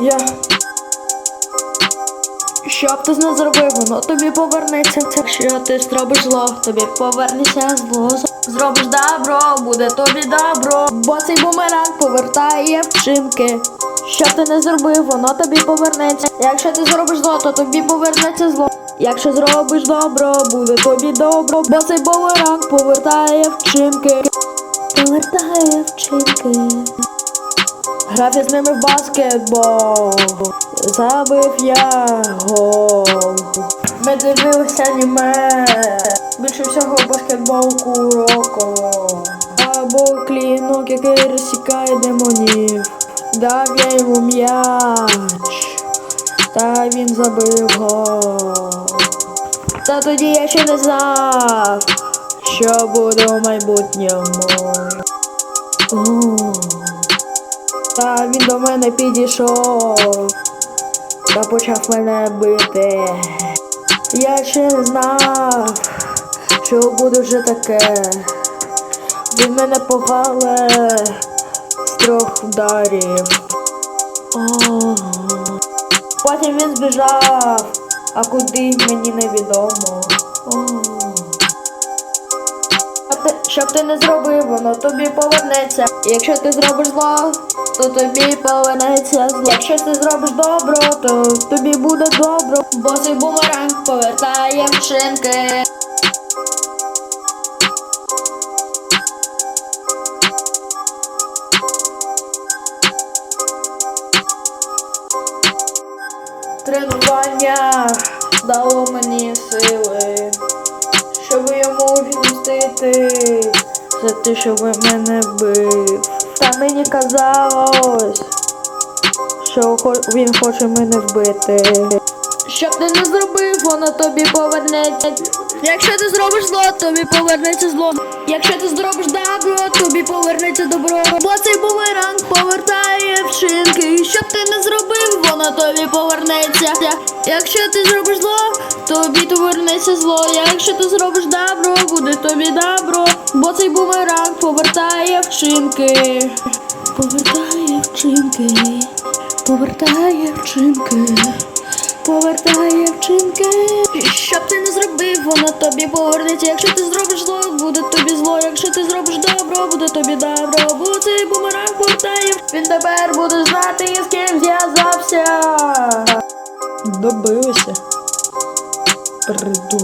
Я. Що б ти не зробив, воно тобі повернеться. Якщо ти зробиш зло, тобі повернеться зло. Зробиш добро, буде тобі добро. Бо цей бумеранг повертає вчинки. Що б ти не зробив, воно тобі повернеться. Якщо ти зробиш зло, то тобі повернеться зло. Якщо зробиш добро, буде тобі добро. Бо цей бумеранг повертає вчинки. Повертає вчинки. Грав я з ними в баскетбол. Забив я гол. Ми дивилися аніме. Більше всього баскетбол Куроко. Або клінок, який розсікає демонів. Дав я йому м'яч. Та він забив гол. Та тоді я ще не знав, що буде у майбутньому. Та він до мене підійшов та почав мене бити. Я ще не знав, що буде вже таке. Він мене повале з трьох ударів. О. Потім він збіжав, а куди мені невідомо. Щоб ти не зробив, воно тобі повернеться. Якщо ти зробиш зло, то тобі повернеться зло. Якщо ти зробиш добро, то тобі буде добро. Бо цей бумеранг повертає вчинки. Тренування дало мені сили, щоб йому відмстити за те, що ви мене бив. Та мені казалось, що він хоче мене вбити. Щоб ти не зробив, воно тобі повернеться. Якщо ти зробиш зло, тобі повернеться зло. Якщо ти зробиш добро, тобі повернеться добро. Бо цей бумеранг повертає вчинки. Щоб ти не зробив, воно тобі повернеться. Якщо ти зробиш зло, тобі повернеться зло. Якщо ти зробиш добро, буде тобі добро. Цей бумеранг повертає вчинки. Повертає вчинки. Повертає вчинки. Повертає вчинки. І Щоб ти не зробив, воно тобі повернеться. Якщо ти зробиш зло, буде тобі зло. Якщо ти зробиш добро, буде тобі добро. Бо цей бумеранг повертає. Він тепер буде знати, з ким зв'язався. Добилися. Придурки.